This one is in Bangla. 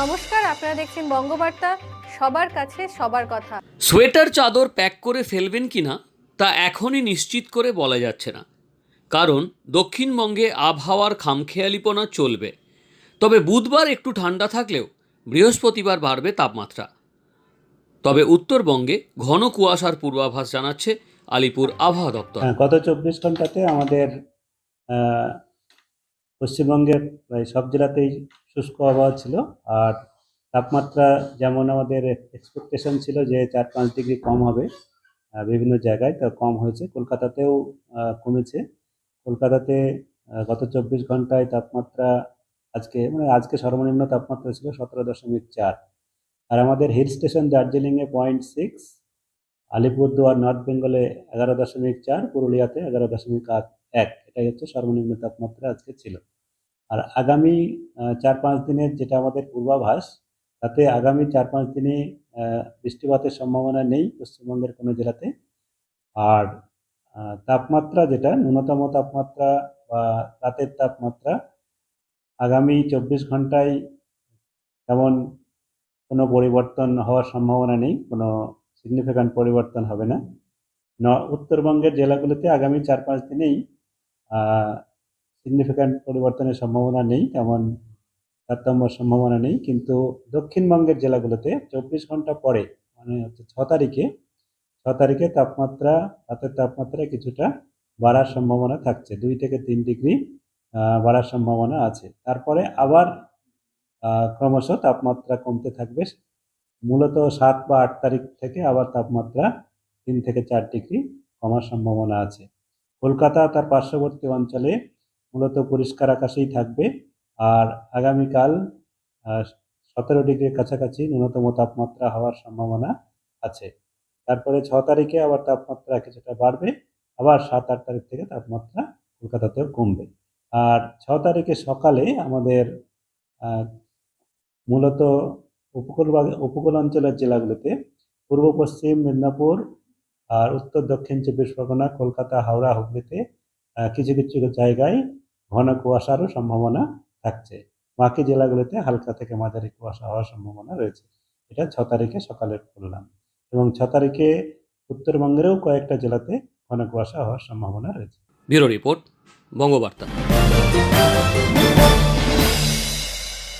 নমস্কার আপনারা দেখছেন বঙ্গবার্তা। সবার কাছে সবার কথা। সোয়েটার চাদর প্যাক করে ফেলবেন কিনা তা এখনই নিশ্চিত করে বলা যাচ্ছে না। কারণ দক্ষিণবঙ্গে আবহাওয়ার খামখেয়ালিপনা চলবে। তবে বুধবার একটু ঠান্ডা থাকলেও বৃহস্পতিবার বাড়বে তাপমাত্রা। তবে উত্তরবঙ্গে ঘন কুয়াশার পূর্বাভাস জানাচ্ছে আলিপুর আবহাওয়া দপ্তর। হ্যাঁ গত চব্বিশ ঘন্টাতে আমাদের পশ্চিমবঙ্গের প্রায় সব জেলাতেই শুষ্ক আবহাওয়া ছিল আর তাপমাত্রা যেমন আমাদের এক্সপেকটেশন ছিল যে চার পাঁচ ডিগ্রি কম হবে বিভিন্ন জায়গায়, তা কম হয়েছে। কলকাতাতেও কমেছে। কলকাতাতে গত চব্বিশ ঘন্টায় তাপমাত্রা আজকে মানে আজকে সর্বনিম্ন তাপমাত্রা ছিল সতেরো দশমিক চার। আর আমাদের হিল স্টেশন দার্জিলিংয়ে পয়েন্ট সিক্স আলিপুরদুয়ার নর্থ বেঙ্গলে এগারো দশমিক চার, পুরুলিয়াতে এগারো দশমিক আট- এক, এটাই হচ্ছে সর্বনিম্ন তাপমাত্রা আজকে ছিল। আর আগামী চার পাঁচ দিনের যেটা আমাদের পূর্বাভাস, তাতে আগামী চার পাঁচ দিনে বৃষ্টিপাতের সম্ভাবনা নেই পশ্চিমবঙ্গের কোনো জেলাতে। আর তাপমাত্রা যেটা, ন্যূনতম তাপমাত্রা বা রাতের তাপমাত্রা আগামী চব্বিশ ঘন্টায় তেমন কোনো পরিবর্তন হওয়ার সম্ভাবনা নেই, কোনো সিগনিফিক্যান্ট পরিবর্তন হবে না। ন, উত্তরবঙ্গের জেলাগুলোতে আগামী চার পাঁচ দিনেই সিগনিফিক্যান্ট পরিবর্তনের সম্ভাবনা নেই, তেমন তারতম্যর সম্ভাবনা নেই, কিন্তু দক্ষিণবঙ্গের জেলাগুলোতে চব্বিশ ঘণ্টা পরে মানে হচ্ছে ছ তারিখে ছ তারিখে তাপমাত্রা, রাতের তাপমাত্রা কিছুটা বাড়ার সম্ভাবনা থাকছে, দুই থেকে তিন ডিগ্রি বাড়ার সম্ভাবনা আছে। তারপরে আবার ক্রমশ তাপমাত্রা কমতে থাকবে, মূলত সাত বা আট তারিখ থেকে আবার তাপমাত্রা তিন থেকে চার ডিগ্রি কমার সম্ভাবনা আছে। কলকাতা, তার পার্শ্ববর্তী অঞ্চলে মূলত পরিষ্কার আকাশেই থাকবে। আর আগামীকাল সতেরো ডিগ্রির কাছাকাছি ন্যূনতম তাপমাত্রা হওয়ার সম্ভাবনা আছে। তারপরে ছ তারিখে আবার তাপমাত্রা কিছুটা বাড়বে। আবার সাত, আট তারিখ থেকে তাপমাত্রা কলকাতাতেও কমবে। আর ছ তারিখে সকালে আমাদের মূলত উপকূল উপকূল অঞ্চলের জেলাগুলোতে পূর্ব পশ্চিম মেদিনীপুর আর উত্তর, দক্ষিণ, চব্বিশ পরগনা, কলকাতা, হাওড়া, হুগলিতে কিছু কিছু জায়গায় ঘন কুয়াশারও সম্ভাবনা থাকছে। বাকি জেলাগুলোতে হালকা থেকে মাঝারি কুয়াশা হওয়ার সম্ভাবনা রয়েছে। এটা ছ তারিখে সকালে বললাম। এবং ছ তারিখে উত্তরবঙ্গেরও কয়েকটা জেলাতে ঘন কুয়াশা হওয়ার সম্ভাবনা রয়েছে। Bureau report, Bangabarta.